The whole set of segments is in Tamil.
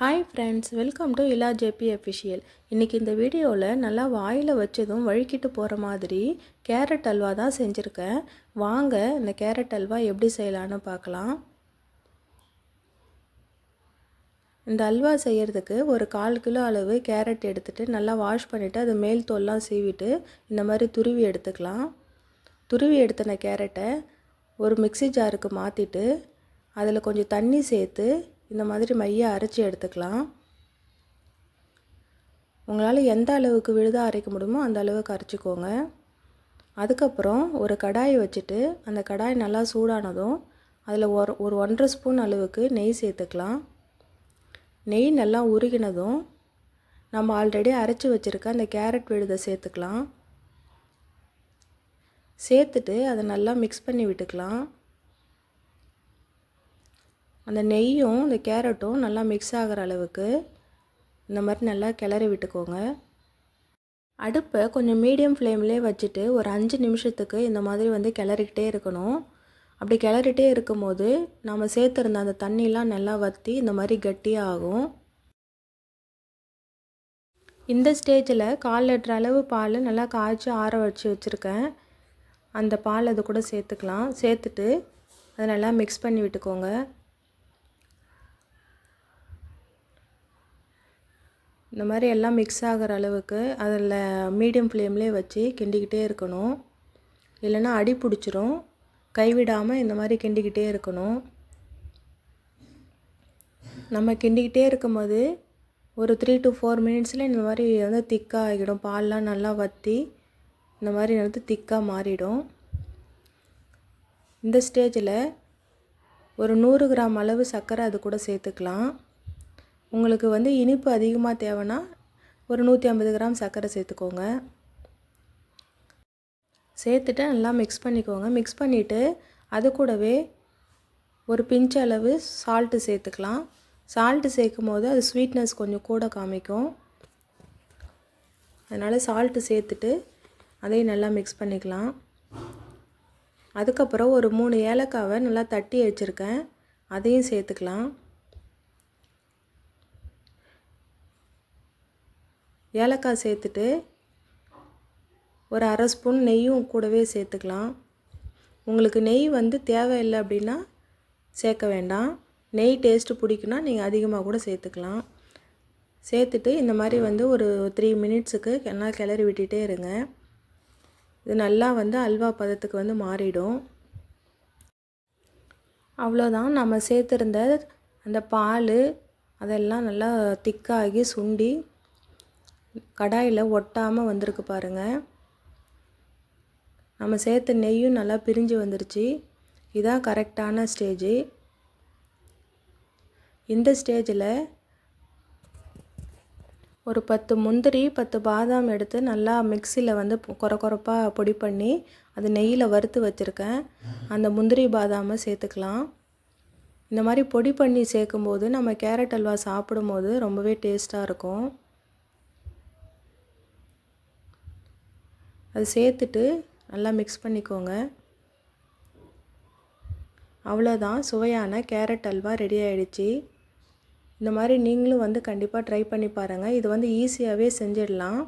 Hi friends welcome to Ila JP official இன்றைக்கி இந்த வீடியோவில் நல்லா வாயில் வச்சதும் வழுக்கிட்டு போகிற மாதிரி கேரட் அல்வா தான் செஞ்சுருக்கேன். வாங்க இந்த கேரட் அல்வா எப்படி செய்யலான்னு பார்க்கலாம். இந்த அல்வா செய்கிறதுக்கு ஒரு கால் கிலோ அளவு கேரட் எடுத்துகிட்டு நல்லா வாஷ் பண்ணிவிட்டு அது மேல் தோல்லாம் சீவிட்டு இந்த மாதிரி துருவி எடுத்துக்கலாம். துருவி எடுத்தின கேரட்டை ஒரு மிக்சி ஜாருக்கு மாற்றிட்டு அதில் கொஞ்சம் தண்ணி சேர்த்து இந்த மாதிரி மைய அரைச்சி எடுத்துக்கலாம். உங்களால் எந்த அளவுக்கு விழுதாக அரைக்க முடியுமோ அந்த அளவுக்கு அரைச்சிக்கோங்க. அதுக்கப்புறம் ஒரு கடாயை வச்சுட்டு அந்த கடாய் நல்லா சூடானதும் அதில் ஒரு ஒரு ஒன்றரை ஸ்பூன் அளவுக்கு நெய் சேர்த்துக்கலாம். நெய் நல்லா உருகினதும் நம்ம ஆல்ரெடி அரைச்சி வச்சுருக்க அந்த கேரட் விழுதை சேர்த்துக்கலாம். சேர்த்துட்டு அதை நல்லா மிக்ஸ் பண்ணி விட்டுக்கலாம். அந்த நெய்யும் இந்த கேரட்டும் நல்லா மிக்ஸ் ஆகிற அளவுக்கு இந்த மாதிரி நல்லா கிளறி விட்டுக்கோங்க. அடுப்பை கொஞ்சம் மீடியம் ஃப்ளேம்லேயே வச்சுட்டு ஒரு அஞ்சு நிமிஷத்துக்கு இந்த மாதிரி வந்து கிளறிக்கிட்டே இருக்கணும். அப்படி கிளறிட்டே இருக்கும்போது நம்ம சேர்த்துருந்த அந்த தண்ணிலாம் நல்லா வற்றி இந்த மாதிரி கட்டியாகும். இந்த ஸ்டேஜில் கால் லிட்டர் அளவு பால் நல்லா காய்ச்சி ஆற வச்சு வச்சுருக்கேன். அந்த பால் அது கூட சேர்த்துக்கலாம். சேர்த்துட்டு அதை நல்லா மிக்ஸ் பண்ணி விட்டுக்கோங்க. இந்த மாதிரி எல்லாம் மிக்ஸ் ஆகிற அளவுக்கு அதில் மீடியம் ஃப்ளேம்லேயே வச்சு கிண்டிக்கிட்டே இருக்கணும். இல்லைன்னா அடி பிடிச்சிரும். கைவிடாமல் இந்த மாதிரி கிண்டிக்கிட்டே இருக்கணும். நம்ம கிண்டிக்கிட்டே இருக்கும்போது ஒரு த்ரீ டு ஃபோர் மினிட்ஸில் இந்த மாதிரி வந்து திக்காக ஆகிடும். பால்லாம் நல்லா வற்றி இந்த மாதிரி வந்து திக்காக மாறிடும். இந்த ஸ்டேஜில் ஒரு நூறு கிராம் அளவு சர்க்கரை அது கூட சேர்த்துக்கலாம். உங்களுக்கு வந்து இனிப்பு அதிகமாக தேவைன்னா ஒரு நூற்றி ஐம்பது கிராம் சர்க்கரை சேர்த்துக்கோங்க. சேர்த்துட்டு நல்லா மிக்ஸ் பண்ணிக்கோங்க. மிக்ஸ் பண்ணிவிட்டு அது கூடவே ஒரு பிஞ்ச் அளவு சால்ட்டு சேர்த்துக்கலாம். சால்ட்டு சேர்க்கும் போது அது ஸ்வீட்னஸ் கொஞ்சம் கூட காமிக்கும். அதனால் சால்ட்டு சேர்த்துட்டு அதையும் நல்லா மிக்ஸ் பண்ணிக்கலாம். அதுக்கப்புறம் ஒரு மூணு ஏலக்காவை நல்லா தட்டி வச்சுருக்கேன் அதையும் சேர்த்துக்கலாம். ஏலக்காய் சேர்த்துட்டு ஒரு அரை ஸ்பூன் நெய்யும் கூடவே சேர்த்துக்கலாம். உங்களுக்கு நெய் வந்து தேவையில்லை அப்படின்னா சேர்க்க வேண்டாம். நெய் டேஸ்ட்டு பிடிக்குன்னா நீங்கள் அதிகமாக கூட சேர்த்துக்கலாம். சேர்த்துட்டு இந்த மாதிரி வந்து ஒரு த்ரீ மினிட்ஸுக்கு நல்லா கிளறி விட்டுட்டே இருங்க. இது நல்லா வந்து அல்வா பதத்துக்கு வந்து மாறிடும். அவ்வளோதான் நம்ம சேர்த்துருந்த அந்த பால் அதெல்லாம் நல்லா திக்காகி சுண்டி கடாயில் ஒட்டாமல் வந்திருக்கு பாருங்கள் நம்ம சேர்த்த நெய்யும் நல்லா பிரிஞ்சு வந்துருச்சு. இதான் கரெக்டான ஸ்டேஜு. இந்த ஸ்டேஜில் ஒரு பத்து முந்திரி பத்து பாதாம் எடுத்து நல்லா மிக்சியில் வந்து குறை குறைப்பாக பொடி பண்ணி அது நெய்யில் வறுத்து வச்சுருக்கேன். அந்த முந்திரி பாதாமை சேர்த்துக்கலாம். இந்த மாதிரி பொடி பண்ணி சேர்க்கும்போது நம்ம கேரட் அல்வா சாப்பிடும்போது ரொம்பவே டேஸ்ட்டாக இருக்கும். அது சேர்த்துட்டு நல்லா மிக்ஸ் பண்ணிக்கோங்க. அவ்வளோதான் சுவையான கேரட் அல்வா ரெடி ஆகிடுச்சி இந்த மாதிரி நீங்களும் வந்து கண்டிப்பாக ட்ரை பண்ணி பாருங்கள் இது வந்து ஈஸியாகவே செஞ்சிடலாம்.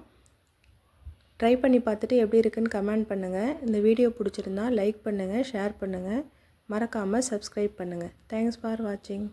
ட்ரை பண்ணி பார்த்துட்டு எப்படி இருக்குன்னு கமெண்ட் பண்ணுங்கள் இந்த வீடியோ பிடிச்சிருந்தா லைக் பண்ணுங்கள் ஷேர் பண்ணுங்கள் மறக்காமல் சப்ஸ்கிரைப் பண்ணுங்கள் தேங்க்ஸ் ஃபார் வாட்சிங்